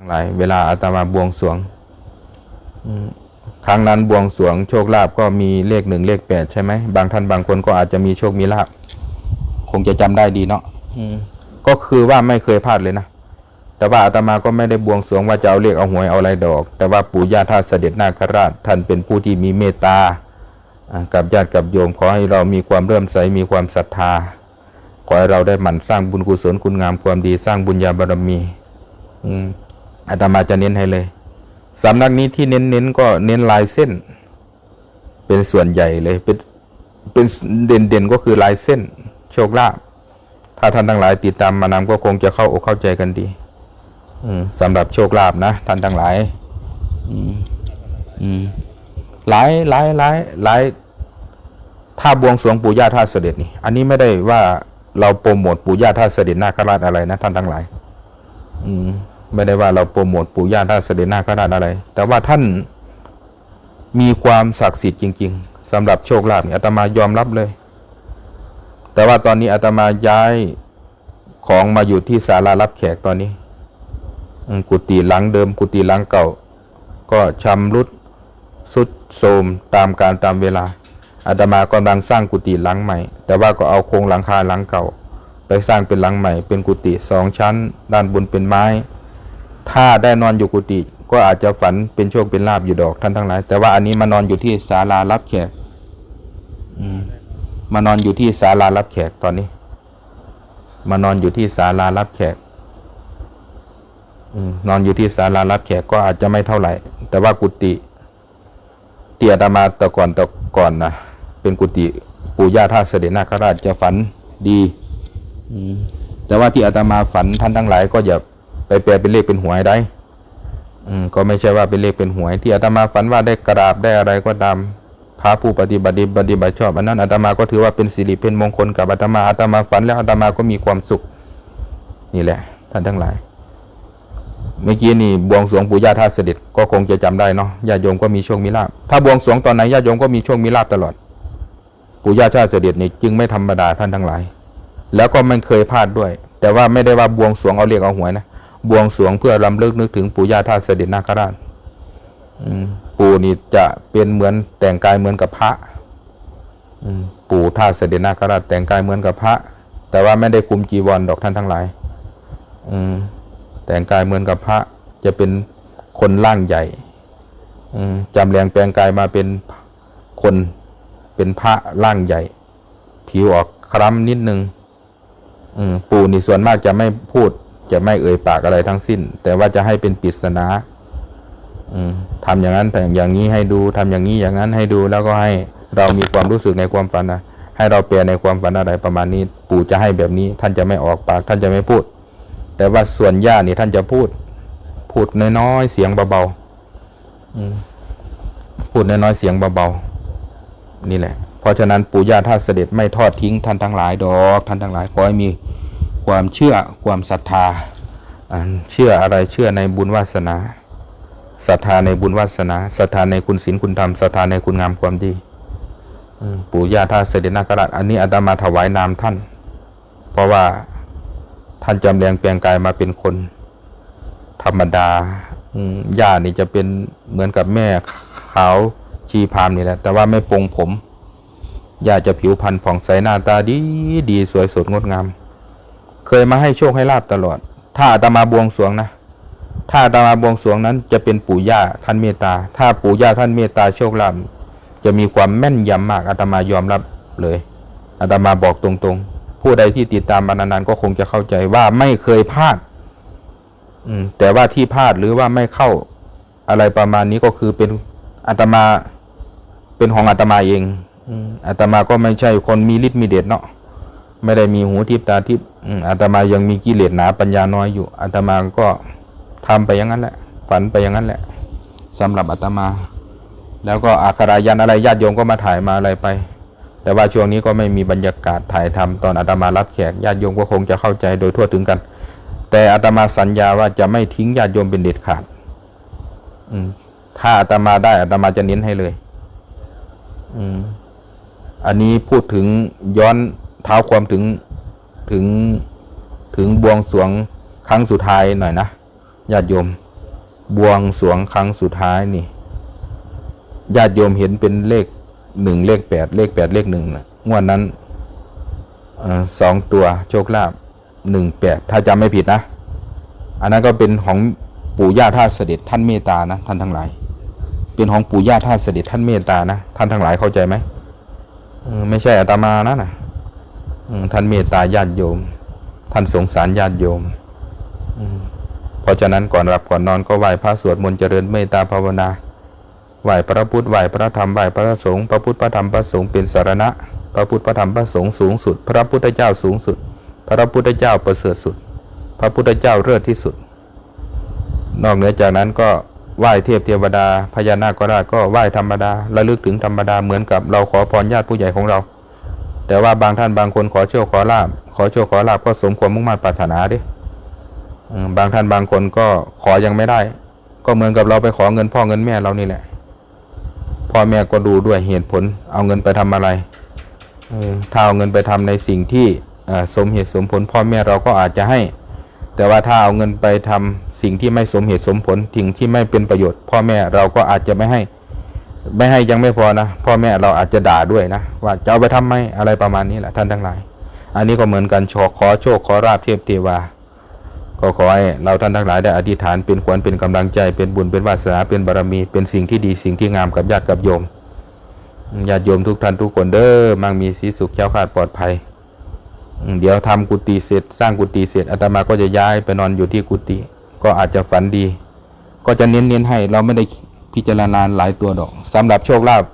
ทั้งหลายเวลาอาตมาบวงสวงครั้งนั้นบวงสวงโชคลาภก็มีเลขหนึ่งเลขแปดใช่ไหมบางท่านบางคนก็อาจจะมีโชคมีลาภคงจะจำได้ดีเนาะก็คือว่าไม่เคยพลาดเลยนะแต่ว่าอาตมาก็ไม่ได้บวงสวงว่าจะเอาเลขเอาหวยเอาอะไรดอก แต่ว่าปู่ย่าท่าเสด็จนาคราช ท่านเป็นผู้ที่มีเมตตากับญาติกับโยมขอให้เรามีความเริ่มใสมีความศรัทธาขอให้เราได้หมั่นสร้างบุญกุศลคุณงามความดีสร้างบุญญาบารมี อืม อาตมาจะเน้นให้เลยสำนักนี้ที่เน้นเน้นๆก็เน้นลายเส้น เป็นส่วนใหญ่เลย เป็นเป็นเด่นเด่นๆก็คือลายเส้น โชคลาภถ้าท่านทั้งหลายติดตามมานำก็คงจะเข้าอกเข้าใจกันดีอืมสำหรับโชคลาภนะท่านทั้งหลายหลายหลายหลายหลายถ้าบวงสรวงปู่ย่าท่าเสด็จนี่ อันนี้ไม่ได้ว่าเราโปรโมทปู่ย่าท่าเสด็จนาคราชอะไรนะท่านทั้งหลาย อืม ไม่ได้ว่าเราโปรโมทปู่ย่าท่าเสด็จหน้าคราชอะไร แต่ว่าท่านมีความศักดิ์สิทธิ์จริง ๆสำหรับโชคลาภนี่อาตมายอมรับเลย แต่ว่าตอนนี้อาตมาย้ายของมาอยู่ที่ศาลารับแขกตอนนี้กุฏิหลังเดิม กุฏิหลังเก่า ก็ชำรุดสุดโทรมตามการตามเวลาอาตมากำลังสร้างกุฏิหลังใหม่ แต่ว่าก็เอาโครงหลังคาหลังเก่า ไปสร้างเป็นหลังใหม่ เป็นกุฏิสองชั้น ด้านบนเป็นไม้ ถ้าได้นอนอยู่กุฏิก็อาจจะฝันเป็นโชคเป็นลาบอยู่ดอกท่านทั้งหลาย แต่ว่าอันนี้มานอนอยู่ที่ศาลารับแขกมานอนอยู่ที่ศาลารับแขกตอนนี้ มานอนอยู่ที่ศาลารับแขกนอนอยู่ที่ศาลารับแขกก็อาจจะไม่เท่าไหร่ แต่ว่ากุฏิเตียตมาต่ก่อนต่ก่อนนะเป็นกุฏิปู่ย่าท่าเสด็จนาคราชจะฝันดีแต่ว่าที่อาตมาฝันท่านทั้งหลายก็อย่า ไปแปลเป็นเลขเป็นหวยได้อืมก็ไม่ใช่ว่าเป็นเลขเป็นหวย ที่อาตมาฝันว่าได้กราบได้อะไรก็ตามพระผู้ปฏิบัติปฏิบัติชอบอันนั้นอาตมาก็ถือว่าเป็นสิริเป็นมงคลกับอาตมาอาตมาฝันแล้วอาตมาก็มีความสุข นี่แหละ ท่านทั้งหลาย เมื่อกี้นี่บวงสรวงปู่ย่าท่าเสด็จก็คงจะจำได้เนาะญาติโยมก็มีโชคมีลาภถ้าบวงสรวงตอนไหนญาติโยมก็มีโชคมีลาภตลอดปู่ย่าท่าเสด็จนี่จึงไม่ธรรมดาท่านทั้งหลาย แล้วก็ไม่เคยพลาดด้วย แต่ว่าไม่ได้ว่าบวงสรวงเอาเรียกเอาหวยนะ บวงสรวงเพื่อรำลึกนึกถึงปู่ย่าท่าเสด็จนาคราชปู่นี่จะเป็นเหมือนแต่งกายเหมือนกับพระปู่ท่าเสด็จนาคราชแต่งกายเหมือนกับพระ แต่ว่าไม่ได้คุมจีวรดอกท่านทั้งหลายแต่งกายเหมือนกับพระจะเป็นคนร่างใหญ่จำแรงแปลงกายมาเป็นคนเป็นพระร่างใหญ่ ผิวออกคล้ำนิดนึงปู่นี่ส่วนมากจะไม่พูด จะไม่เอ่ยปากอะไรทั้งสิ้น แต่ว่าจะให้เป็นปริศนาทำอย่างนั้นแต่อย่างนี้ให้ดูทำอย่างนี้อย่างนั้นให้ดูแล้วก็ให้เรามีความรู้สึกในความฝันนะให้เราแปลี่ยนในความฝันอะไรประมาณนี้ ปู่จะให้แบบนี้ ท่านจะไม่ออกปาก ท่านจะไม่พูด แต่ว่าส่วนย่านี่ท่านจะพูด พูดน้อยๆเสียงเบาๆพูดน้อยๆเสียงเบาๆนี่แหละ เพราะฉะนั้นปู่ย่าท่านเสด็จไม่ทอดทิ้งท่านทั้งหลายดอก ท่านทั้งหลายขอให้มี ความเชื่อความศรัทธาเชื่ออะไรเชื่อในบุญวาสนาศรัทธาในบุญวาสนาศรัทธาในคุณศีลคุณธรรมศรัทธาในคุณงามความดีปู่ย่าท่าเสด็จนาคราชอันนี้อาตมาถวายนามท่าน เพราะว่าท่านจำแรงแปลงกายมาเป็นคน ธรรมดาย่านี่จะเป็นเหมือนกับแม่ขาวชีพามนี่แหละ แต่ว่าไม่ปรงผมย่าจะผิวพรรณผ่องใสหน้าตาดีดีสวยสดงดงาม เคยมาให้โชคให้ลาบตลอด ถ้าอาตมาบวงสรวงนะ ถ้าอาตมาบวงสรวงนั้น จะเป็นปู่ย่าท่านเมตตา ถ้าปู่ย่าท่านเมตตาโชคลาภจะมีความแม่นยำมากอาตมายอมรับเลยอาตมาบอกตรงๆ ผู้ใดที่ติดตามมานานๆก็คงจะเข้าใจว่าไม่เคยพลาด อืม แต่ว่าที่พลาดหรือว่าไม่เข้าอะไรประมาณนี้ก็คือเป็นอาตมาเป็นของอาตมาเองอาตมาก็ไม่ใช่คนมีฤทธิ์มีเดชเนาะไม่ได้มีหูทิพตาทิพ อาตมายังมีกิเลสหนาปัญญาน้อยอยู่อาตมาก็ทำไปอย่างนั้นแหละ ฝันไปอย่างนั้นแหละสำหรับอาตมา แล้วก็อาครายันอะไรญาติโยมก็มาถ่ายมาอะไรไป แต่ว่าช่วงนี้ก็ไม่มีบรรยากาศถ่ายทำตอนอาตมารับแขกญาติโยมก็คงจะเข้าใจโดยทั่วถึงกัน แต่อาตมาสัญญาว่าจะไม่ทิ้งญาติโยมเป็นเด็ดขาด อืมถ้าอาตมาได้อาตมาจะเน้นให้เลย อืม อันนี้พูดถึงย้อนเท้าความถึง ถึงถึงบวงสรวงครั้งสุดท้ายหน่อยนะญาติโยม บวงสรวงครั้งสุดท้ายนี่ญาติโยมเห็นเป็นเลขหนึ่งเลขแปดเลขแปดเลขหนึ่งนะงวดนั้นอสองตัวโชคลาภหนึ่งแปดถ้าจำไม่ผิดนะ อันนั้นก็เป็นของปู่ย่าท่าเสด็จท่านเมตานะท่านทั้งหลาย เป็นของปู่ย่าท่าเสด็จท่านเมตานะท่านทั้งหลายเข้าใจไหมไม่ใช่อาตมานะนะ ท่านเมตตาญาติโยม ท่านสงสารญาติโยมเพราะฉะนั้นก่อนหลับก่อนนอนก็ไหว้พระสวดมนต์เจริญเมตตาภาวนาไหว้พระพุทธไหว้พระธรรมไหว้พระสงฆ์พระพุทธพระธรรมพระสงฆ์เป็นสารณะ พระพุทธพระธรรมพระสงฆ์สูงสุด พระพุทธเจ้าสูงสุด พระพุทธเจ้าประเสริฐสุด พระพุทธเจ้าเลิศที่สุด นอกเหนือจากนั้นก็ไหว้เทพเทวดาพญานาคก็ได้ก็ไหว้ธรรมดาระลึกถึงธรรมดาเหมือนกับเราขอพรญาติผู้ใหญ่ของเรา แต่ว่าบางท่านบางคนขอโชคขอลาบขอโชคขอลาบก็สมความมุ่งมั่นปรารถนาดิบางท่านบางคนก็ขอยังไม่ได้ ก็เหมือนกับเราไปขอเงินพ่อเงินแม่เรานี่แหละพ่อแม่ก็ดูด้วยเหตุผล เอาเงินไปทำอะไรอถ้าเอาเงินไปทำในสิ่งที่สมเหตุสมผล พ่อแม่เราก็อาจจะให้ แต่ว่าถ้าเอาเงินไปทำสิ่งที่ไม่สมเหตุสมผลสิ่งที่ไม่เป็นประโยชน์ พ่อแม่เราก็อาจจะไม่ให้ ไม่ให้ยังไม่พอนะพ่อแม่เราอาจจะด่าด้วยนะว่าจะเอาไปทำไมอะไรประมาณนี้แหละท่านทั้งหลาย อันนี้ก็เหมือนกันขอขอโชคขอราบเทพเทวาก็ขอให้เราท่านทั้งหลายได้อธิษฐานเป็นขวัญเป็นกำลังใจเป็นบุญเป็นวาสนาเป็นบารมี เป็นสิ่งที่ดีสิ่งที่งามกับญาติกับโยมญาติโยมทุกท่านทุกคนเด้อมั่งมีสีสุขแค้วคลาดปลอดภัย เดี๋ยวทำกุฏิเสร็จ สร้างกุฏิเสร็จอาตมาก็จะย้ายไปนอนอยู่ที่กุฏิก็อาจจะฝันดี ก็จะเน้นๆให้เราไม่ได้ พิจารณาหลายตัวดอกสำหรับโชคลาภ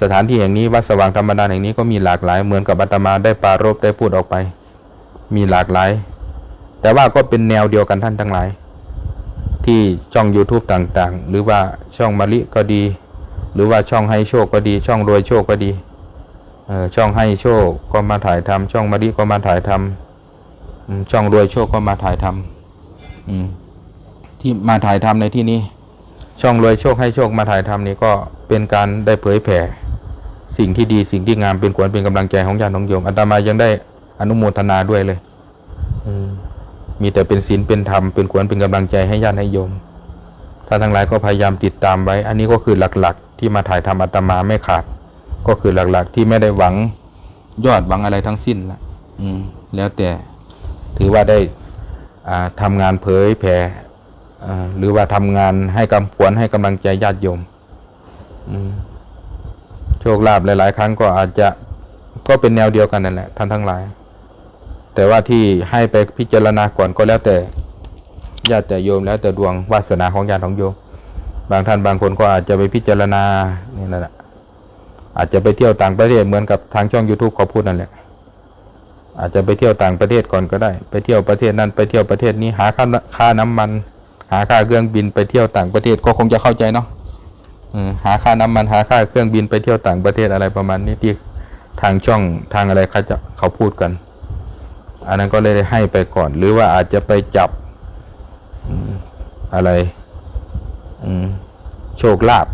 สถานที่แห่งนี้วัดสว่างธรรมดาแห่งนี้ก็มีหลากหลายเหมือนกับอาตมาได้ปารบได้พูดออกไป มีหลากหลาย แต่ว่าก็เป็นแนวเดียวกันท่านทั้งหลาย ที่ช่อง YouTube ต่างๆ หรือว่าช่องมะลิก็ดี หรือว่าช่องให้โชคก็ดี ช่องรวยโชคก็ดีช่องให้โชคก็มาถ่ายทำช่องมะลิก็มาถ่ายทำอืมช่องรวยโชคก็มาถ่ายทำอืมที่มาถ่ายทำในที่นี้ ช่องรวยโชคให้โชคมาถ่ายทำนี่ก็เป็นการได้เผยแผ่ สิ่งที่ดีสิ่งที่งามเป็นขวัญเป็นกำลังใจของญาติของโยมอาตมายังได้อนุโมทนาด้วยเลยอืมีแต่เป็นศีลเป็นธรรมเป็นขวัญเป็นกำลังใจให้ญาติให้โยมท่านทั้งหลายก็พยายามติดตามไว้ อันนี้ก็คือหลักๆ ที่มาถ่ายทำอาตมาไม่ขาด ก็คือหลักๆ ที่ไม่ได้หวังยอดหวังอะไรทั้งสิ้นละอืม แล้วแต่ถือว่าได้อ่าทำงานเผยแผ่ หรือว่าทำงานให้กำขวัญให้กำลังใจญาติโยมโชคลาภหลาย ๆ ครั้งก็อาจจะก็เป็นแนวเดียวกันนั่นแหละท่านทั้งหลาย แต่ว่าที่ให้ไปพิจารณาก่อนก็แล้วแต่ญาติแต่โยมแล้วแต่ดวงวาสนาของญาติของโยม บางท่านบางคนก็อาจจะไปพิจารณานี่นั่นแหละอาจจะไปเที่ยวต่างประเทศเหมือนกับทางช่อง YouTube เขาพูดนั่นแหละอาจจะไปเที่ยวต่างประเทศก่อนก็ได้ ไปเที่ยวประเทศนั้นไปเที่ยวประเทศนี้หาค่าค่าน้ำมัน หาค่าเครื่องบินไปเที่ยวต่างประเทศก็คงจะเข้าใจเนาะหาค่าน้ำมันหาค่าเครื่องบินไปเที่ยวต่างประเทศอะไรประมาณนี้ที่ทางช่องทางอะไรเขาจะเขาพูดกัน อันนั้นก็เลยให้ไปก่อน หรือว่าอาจจะไปจับอะไรโชคลาภ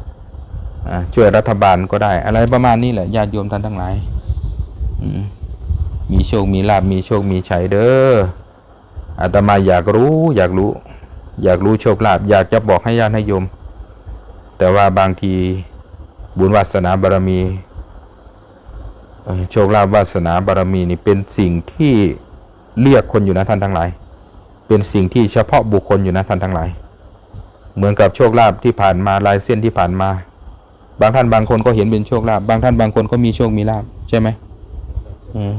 ช่วยรัฐบาลก็ได้ อะไรประมาณนี้แหละญาติโยมท่านทั้งหลายมมีโชคมีลาภมีโชคมีชัยเด้ออาตมาอยากรู้อยากรู้ อยากรู้โชคลาภอยากจะบอกให้ญาติให้โยม แต่ว่าบางทีบุญวาสนาบารมี โชคลาภวาสนาบารมีนี่เป็นสิ่งที่เรียกคนอยู่นะท่านทั้งหลาย เป็นสิ่งที่เฉพาะบุคคลอยู่นะท่านทั้งหลาย เหมือนกับโชคลาภที่ผ่านมาลายเส้นที่ผ่านมา บางท่านบางคนก็เห็นเป็นโชคลาภบางท่านบางคนก็มีโชคมีลาภใช่ไหมอืม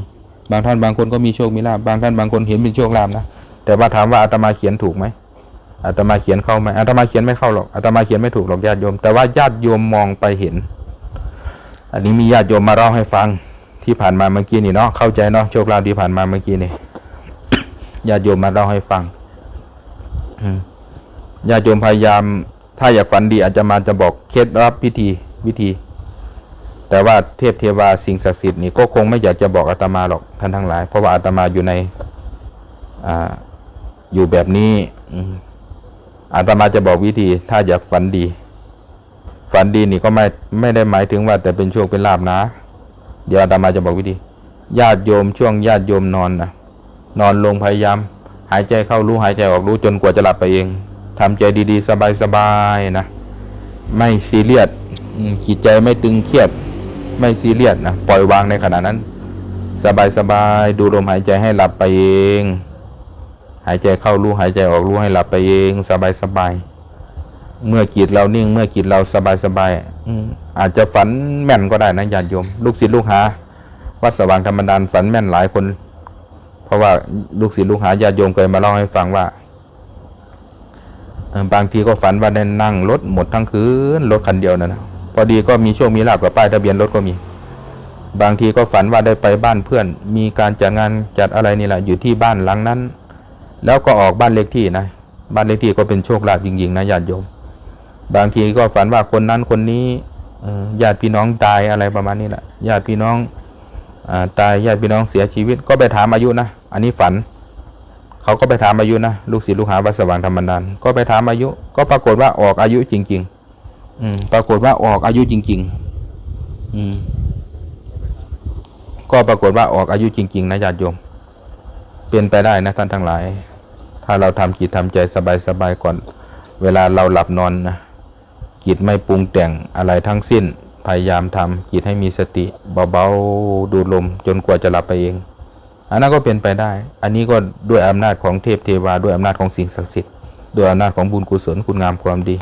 บางท่านบางคนก็มีโชคมีลาภบางท่านบางคนเห็นเป็นโชคลาภนะแต่ว่าถามว่าอาตมาเขียนถูกไหม อาตมาเขียนเข้าไหมอาตมาเขียนไม่เข้าหรอกอาตมาเขียนไม่ถูกหรอกญาติโยม แต่ว่าญาติโยมมองไปเห็น อันนี้มีญาติโยมมาเล่าให้ฟังที่ผ่านมาเมื่อกี้นี่เนาะเข้าใจเนาะโชคลาภที่ผ่านมาเมื่อกี้นี่ญาติโยมมาเล่าให้ฟังญาติโยมพยายาม ถ้าอยากฝันดีอาจจะมาจะบอกเคล็ดลับพิธีวิธี แต่ว่าเทพเทวาสิ่งศักดิ์สิทธิ์นี่ก็คงไม่อยากจะบอกอาตมาหรอกท่านทั้งหลาย เพราะว่าอาตมาอยู่ในออยู่แบบนี้ อาตมาจะบอกวิธีถ้าอยากฝันดี ฝันดีนี่ก็ไม่ไม่ได้หมายถึงว่าแต่เป็นโชคเป็นลาบนะ เดี๋ยวอาตมาจะบอกวิธี ญาติโยมช่วงญาติโยมนอนนะนอนลงพยายาม หายใจเข้ารู้หายใจออกรู้จนกว่าจะหลับไปเองทำใจดีๆ สบายๆนะ ไม่ซีเรียสอืมจิตใจไม่ตึงเครียด ไม่ซีเรียสนะปล่อยวางในขณะนั้น สบายๆดูลมหายใจให้หลับไปเอง หายใจเข้ารู้หายใจออกรู้ให้หลับไปเองสบายๆเมื่อจิตเรานิ่ง เมื่อจิตเราสบายๆอืมอาจจะฝันแม่นก็ได้นะญาติโยม ลูกศิษย์ลูกหาวัดสว่างธรรมดานฝันแม่นหลายคน เพราะว่าลูกศิษย์ลูกหาญาติโยมเคยมาเล่าให้ฟังว่าบางทีก็ฝันว่าได้นั่งรถหมดทั้งคืนรถคันเดียวนะนะพอดีก็มีโชคมีลาบกับป้ายทะเบียนรถก็มี บางทีก็ฝันว่าได้ไปบ้านเพื่อน มีการจัดงานจัดอะไรนี่แหละอยู่ที่บ้านหลังนั้น แล้วก็ออกบ้านเลขที่นะ บ้านเลขที่ก็เป็นโชคลาภจริงๆนะญาติโยม บางทีก็ฝันว่าคนนั้นคนนี้ญาติพี่น้องตายอะไรประมาณนี้แหละญาติพี่น้องอตายญาติพี่น้องเสียชีวิตก็ไปถามอายุนะ อันนี้ฝัน เขาก็ไปถามอายุนะ ลูกศิษย์ลูกหาวัดสว่างธรรมดานก็ไปถามอายุ ก็ปรากฏว่าออกอายุจริง ๆ อืมปรากฏว่าออกอายุจริง ๆ อืมก็ปรากฏว่าออกอายุจริง ๆ นะญาติโยม เป็นไปได้นะท่านทั้งหลาย ถ้าเราทำจิตทำใจสบายๆก่อน เวลาเราหลับนอนนะจิตไม่ปรุงแต่งอะไรทั้งสิ้น พยายามทำจิตให้มีสติเบาๆดูลมจนกว่าจะหลับไปเอง อันนั้นก็เป็นไปได้ อันนี้ก็ด้วยอำนาจของเทพเทวาด้วยอำนาจของสิ่งศักดิ์สิทธิ์ด้วยอำนาจของบุญกุศลคุณงามความดี